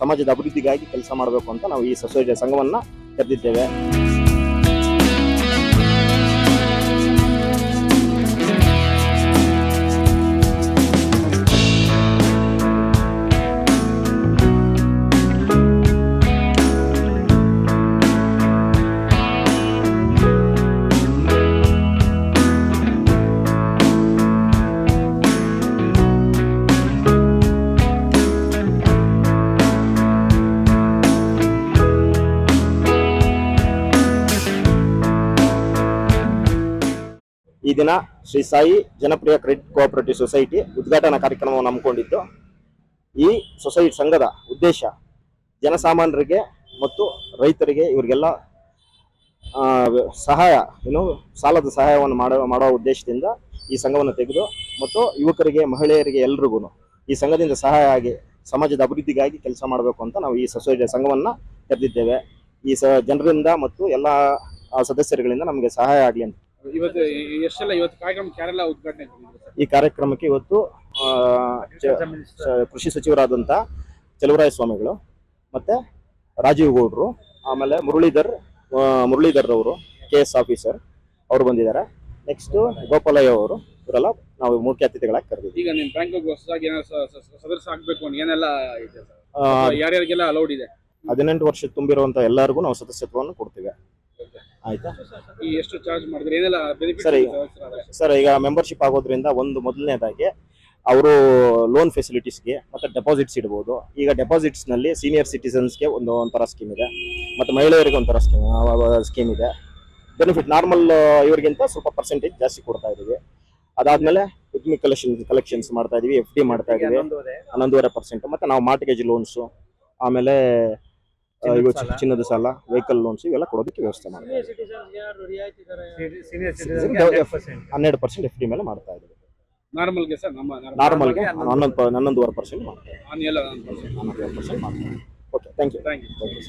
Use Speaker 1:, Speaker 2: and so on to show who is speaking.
Speaker 1: ಸಮಾಜದ ಅಭಿವೃದ್ಧಿಗಾಗಿ ಕೆಲಸ ಮಾಡಬೇಕು ಅಂತ ನಾವು ಈ ಸೊಸೈಟಿ ಸಂಘವನ್ನ ಕರೆದಿದ್ದೇವೆ. ಈ ದಿನ ಶ್ರೀ ಸಾಯಿ ಜನಪ್ರಿಯ ಕ್ರೆಡಿಟ್ ಕೋಆಪರೇಟಿವ್ ಸೊಸೈಟಿ ಉದ್ಘಾಟನಾ ಕಾರ್ಯಕ್ರಮವನ್ನು ಹಮ್ಮಿಕೊಂಡಿದ್ದು, ಈ ಸೊಸೈಟಿ ಸಂಘದ ಉದ್ದೇಶ ಜನಸಾಮಾನ್ಯರಿಗೆ ಮತ್ತು ರೈತರಿಗೆ ಇವರಿಗೆಲ್ಲ ಸಹಾಯ, ಏನು, ಸಾಲದ ಸಹಾಯವನ್ನು ಮಾಡೋ, ಮಾಡುವ ಉದ್ದೇಶದಿಂದ ಈ ಸಂಘವನ್ನು ತೆಗೆದು ಮತ್ತು ಯುವಕರಿಗೆ, ಮಹಿಳೆಯರಿಗೆ ಎಲ್ರಿಗೂ ಈ ಸಂಘದಿಂದ ಸಹಾಯ ಆಗಿ, ಸಮಾಜದ ಅಭಿವೃದ್ಧಿಗಾಗಿ ಕೆಲಸ ಮಾಡಬೇಕು ಅಂತ ನಾವು ಈ ಸೊಸೈಟಿ ಸಂಘವನ್ನು ತೆರೆದಿದ್ದೇವೆ. ಈ ಸ, ಜನರಿಂದ ಮತ್ತು ಎಲ್ಲ ಸದಸ್ಯರುಗಳಿಂದ ನಮಗೆ ಸಹಾಯ ಆಗಲಿ ಅಂತ.
Speaker 2: ಇವತ್ತು ಎಷ್ಟೆಲ್ಲ ಇವತ್ತು ಕಾರ್ಯಕ್ರಮ ಯಾರೆಲ್ಲ ಉದ್ಘಾಟನೆ
Speaker 1: ಈ ಕಾರ್ಯಕ್ರಮಕ್ಕೆ ಇವತ್ತು ಆ, ಚ- ಚ- ಕೃಷಿ ಸಚಿವರಾದಂಥ ಚಲುವರಾಯ ಸ್ವಾಮಿಗಳು ಮತ್ತೆ ರಾಜೀವ್ ಗೌಡ್ರು ಆಮೇಲೆ ಮುರಳೀಧರ್ ಆ, ಮುರಳೀಧರ್ ಅವರು ಕೆ ಎಸ್ ಆಫೀಸರ್ ಅವರು ಬಂದಿದ್ದಾರೆ. ನೆಕ್ಸ್ಟ್ ಗೋಪಾಲಯ್ಯ ಅವರು ಇವರೆಲ್ಲ ನಾವು ಮುಖ್ಯ ಅತಿಥಿಗಳಾಗಿ ಕರೆದಿದ್ದೀವಿ.
Speaker 2: ಈಗ ನಿಮ್ ಬ್ಯಾಂಕ್ ಹೊಸದಾಗಿ ಏನೋ ಸ- ಸ- ಸ- ಸದಸ್ಯ ಆಗ್ಬೇಕು ಅಂತ ಏನೆಲ್ಲ ಇದೆ ಸರ್?
Speaker 1: ಆ,
Speaker 2: ಯಾರ್ಯಾರಿಗೆಲ್ಲ ಅಲೌಡ್ ಇದೆ?
Speaker 1: ಹದಿನೆಂಟು ವರ್ಷ ತುಂಬಿರುವಂತ ಎಲ್ಲರಿಗೂ ನಾವು ಸದಸ್ಯತ್ವವನ್ನು ಕೊಡ್ತೀವಿ. ಆಯ್ತಾ?
Speaker 2: ಈ ಎಷ್ಟು ಚಾರ್ಜ್ ಮಾಡಿದ್ರೆ?
Speaker 1: ಸರಿ. ಸರ್ ಈಗ ಮೆಂಬರ್ಶಿಪ್ ಆಗೋದ್ರಿಂದ ಒಂದು ಮೊದಲನೇದಾಗಿ ಅವರು ಲೋನ್ ಫೆಸಿಲಿಟೀಸ್ಗೆ ಮತ್ತೆ ಡೆಪಾಸಿಟ್ಸ್ ಇಡ್ಬೋದು. ಈಗ ಡೆಪಾಸಿಟ್ಸ್ನಲ್ಲಿ ಸೀನಿಯರ್ ಸಿಟಿಸನ್ಸ್ಗೆ ಒಂದು ಒಂಥರ ಸ್ಕೀಮ್ ಇದೆ. ಮತ್ತೆ ಮಹಿಳೆಯರಿಗೆ ಒಂಥರ ಸ್ಕೀಮ್ ಸ್ಕೀಮ್ ಇದೆ. ಬೆನಿಫಿಟ್ ನಾರ್ಮಲ್ ಇವರಿಗಿಂತ ಸ್ವಲ್ಪ ಪರ್ಸೆಂಟೇಜ್ ಜಾಸ್ತಿ ಕೊಡ್ತಾ ಇದೀವಿ ಅದಾದಮೇಲೆ ಉದ್ಮಿ ಕಲೆಕ್ಷನ್ ಕಲೆಕ್ಷನ್ಸ್ ಮಾಡ್ತಾ ಇದೀವಿ ಎಫ್ ಡಿ ಮಾಡ್ತಾ ಇದೀವಿ. ಹನ್ನೊಂದೂವರೆ. ಪರ್ಸೆಂಟ್ ಮತ್ತೆ ನಾವು ಮಾರ್ಟ್ಗೇಜ್ ಲೋನ್ಸ್ ಆಮೇಲೆ ಆ, ಇವು ಚಿ- ಚಿನ್ನದ ಸಾಲ ವೆಹಿಕಲ್ ಲೋನ್ಸ್ ಇವೆಲ್ಲ ಕೊಡೋದಕ್ಕೆ ವ್ಯವಸ್ಥೆ ಮಾಡ್ತೀವಿ ಹನ್ನೆರಡು ಪರ್ಸೆಂಟ್ ಎಫ್ ಡಿ ಮೇಲೆ ಮಾಡ್ತಾ ಇದ್ದೀವಿ
Speaker 2: ನಾರ್ಮಲ್ಗೆ ಸರ್ ನಮ್ಮ
Speaker 1: ನಾರ್ಮಲ್ಗೆ ಹನ್ನೊಂದು ಹನ್ನೊಂದುವರೆ ಪರ್ಸೆಂಟ್ ಮಾಡ್ತೀವಿ ಹನ್ನೊಂದುವರೆ ಪರ್ಸೆಂಟ್ ಮಾಡ್ತೀವಿ okay thank you
Speaker 2: thank you
Speaker 1: you